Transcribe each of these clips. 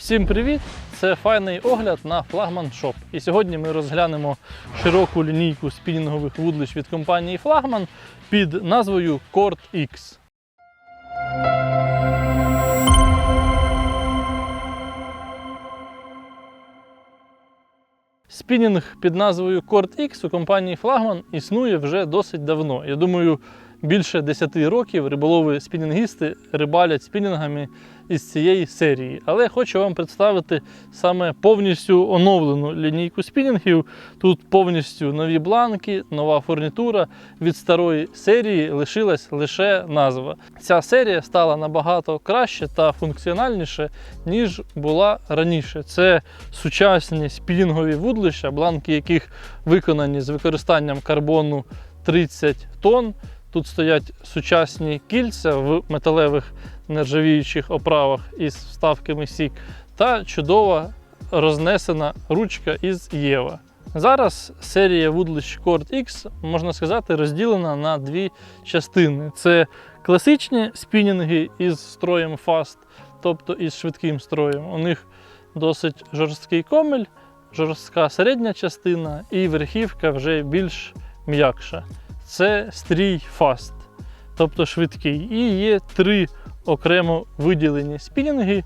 Всім привіт! Це файний огляд на флагман Shop. І сьогодні ми розглянемо широку лінійку спінінгових вудлищ від компанії Флагман під назвою Cord X. Спінінг під назвою Cord X у компанії Флагман існує вже досить давно. Я думаю, більше 10 років риболови спінінгісти рибалять спінінгами із цієї серії. Але хочу вам представити саме повністю оновлену лінійку спінінгів. Тут повністю нові бланки, нова фурнітура. Від старої серії лишилась лише назва. Ця серія стала набагато краще та функціональніше, ніж була раніше. Це сучасні спінінгові вудлища, бланки яких виконані з використанням карбону 30 тонн. Тут стоять сучасні кільця в металевих нержавіючих оправах із вставками сік та чудова рознесена ручка із Єва. Зараз серія вудлищ Cord X, можна сказати, розділена на дві частини: це класичні спінінги із строєм Fast, тобто із швидким строєм. У них досить жорсткий комель, жорстка середня частина і верхівка вже більш м'якша це стрій фаст, тобто швидкий. І є три окремо виділені спінінги.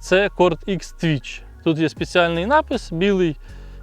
Це Cord X Twitch. Тут є спеціальний напис білий,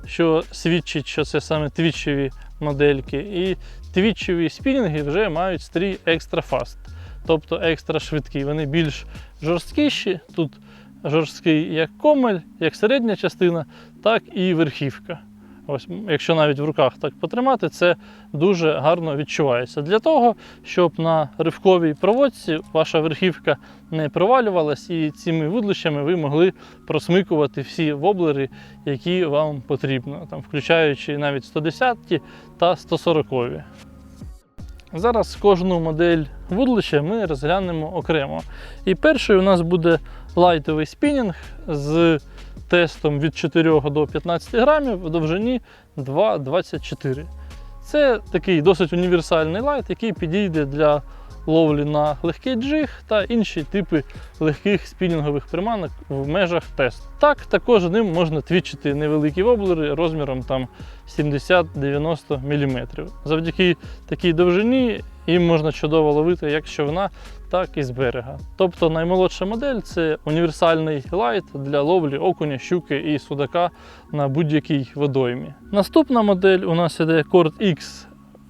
що свідчить, що це саме твічеві модельки. І твічеві спінінги вже мають стрій Extra Fast, тобто екстра швидкий. Вони більш жорсткіші. Тут жорсткий як комель, як середня частина, так і верхівка. Ось, якщо навіть в руках так потримати, це дуже гарно відчувається. Для того, щоб на ривковій проводці ваша верхівка не провалювалась, і цими вудлищами ви могли просмикувати всі воблери, які вам потрібно, там, включаючи навіть 110 та 140. Зараз кожну модель вудлища ми розглянемо окремо. І перший у нас буде лайтовий спінінг з тестом від 4 до 15 грамів в довжині 2,24. Це такий досить універсальний лайт, який підійде для ловлі на легкий джиг та інші типи легких спінінгових приманок в межах тесту. Так, також ним можна твічити невеликі воблери розміром там 70-90 мм. Завдяки такій довжині їм можна чудово ловити як човна, так і з берега. Тобто наймолодша модель це універсальний лайт для ловлі окуня, щуки і судака на будь-якій водоймі. Наступна модель у нас іде Cord X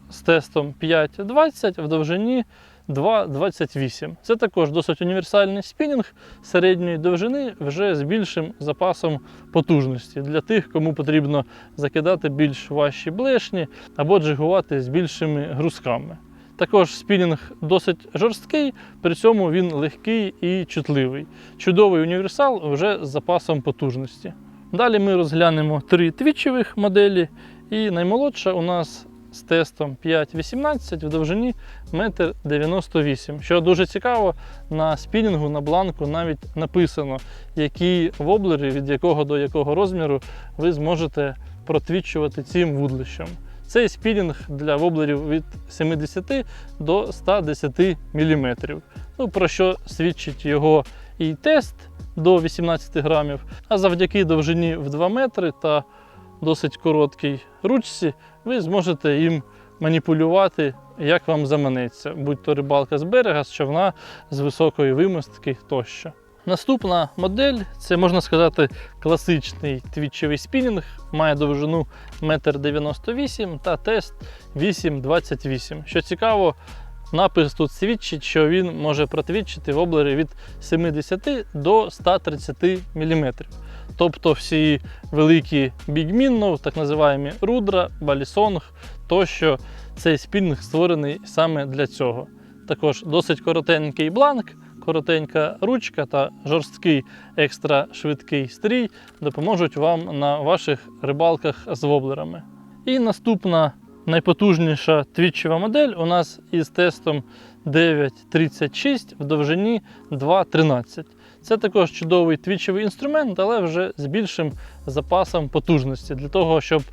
з тестом 5.20 в довжині 2,28. Це також досить універсальний спінінг середньої довжини вже з більшим запасом потужності для тих, кому потрібно закидати більш важчі блешні або джигувати з більшими грузками. Також спінінг досить жорсткий, при цьому він легкий і чутливий. Чудовий універсал вже з запасом потужності. Далі ми розглянемо три твічевих моделі, і наймолодша у нас з тестом 5,18 в довжині 1,98 м. Що дуже цікаво, на спінінгу на бланку навіть написано, які воблери від якого до якого розміру ви зможете протвічувати цим вудлищем. Цей спінінг для воблерів від 70 до 110 мм. Ну, про що свідчить його і тест до 18 грамів, а завдяки довжині в 2 метри та досить короткій ручці, ви зможете їм маніпулювати, як вам заманеться, будь то рибалка з берега, з човна, з високої вимостки тощо. Наступна модель це можна сказати класичний твічевий спінінг, має довжину 1,98 м та тест 8,28 Що цікаво, напис тут свідчить, що він може протвічити воблери від 70 до 130 мм. Тобто всі великі бігміннов, так називаємо рудра, балісонг, тощо цей спінінг створений саме для цього. Також досить коротенький бланк, коротенька ручка та жорсткий екстра швидкий стрій допоможуть вам на ваших рибалках з воблерами. І наступна найпотужніша твічева модель у нас із тестом 9.36 в довжині 2.13. Це також чудовий твічевий інструмент, але вже з більшим запасом потужності для того, щоб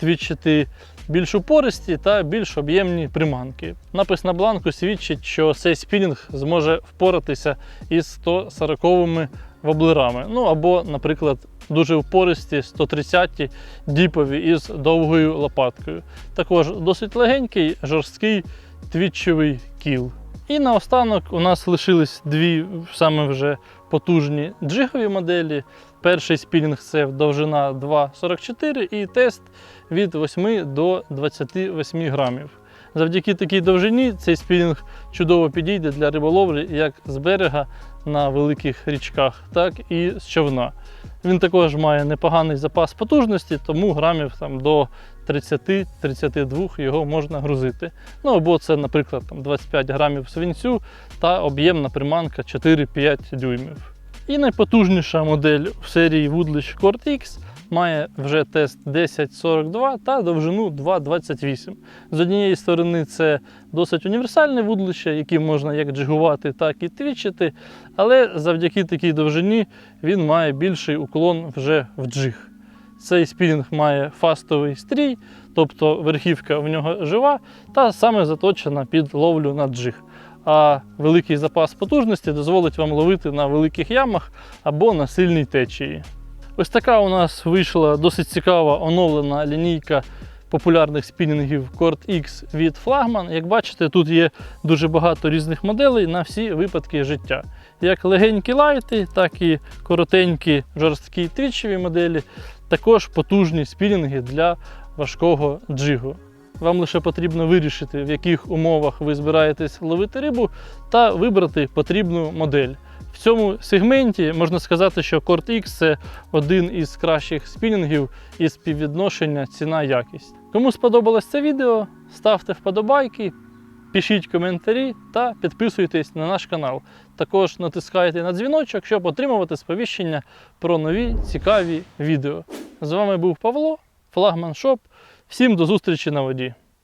твічити більш упористі та більш об'ємні приманки. Напис на бланку свідчить, що цей спінінг зможе впоратися із 140 воблерами. Ну або, наприклад, дуже впористі 130-ті діпові із довгою лопаткою. Також досить легенький, жорсткий твітчовий кіл. І наостанок у нас лишились дві саме вже потужні джигові моделі. Перший спінінг це довжина 2,44 і тест від 8 до 28 грамів. Завдяки такій довжині цей спінінг чудово підійде для риболовлі як з берега на великих річках, так і з човна. Він також має непоганий запас потужності, тому грамів там, до 30-32 його можна грузити. Ну або це, наприклад, там, 25 грамів свинцю та об'ємна приманка 4-5 дюймів. І найпотужніша модель в серії Woodlish Cord X має вже тест 1042 та довжину 2,28. З однієї сторони, це досить універсальне вудлище, яким можна як джигувати, так і твічити. Але завдяки такій довжині він має більший уклон вже в джиг. Цей спінінг має фастовий стрій, тобто верхівка в нього жива та саме заточена під ловлю на джиг. А великий запас потужності дозволить вам ловити на великих ямах або на сильній течії. Ось така у нас вийшла досить цікава оновлена лінійка популярних спінінгів Cord X від Flagman. Як бачите, тут є дуже багато різних моделей на всі випадки життя. Як легенькі лайти, так і коротенькі жорсткі твічеві моделі, також потужні спінінги для важкого джигу. Вам лише потрібно вирішити, в яких умовах ви збираєтесь ловити рибу, та вибрати потрібну модель. В цьому сегменті можна сказати, що Cord X це один із кращих спінінгів із співвідношення ціна-якість. Кому сподобалось це відео, ставте вподобайки, пишіть коментарі та підписуйтесь на наш канал. Також натискайте на дзвіночок, щоб отримувати сповіщення про нові цікаві відео. З вами був Павло, флагман Шоп. Всім до зустрічі на воді.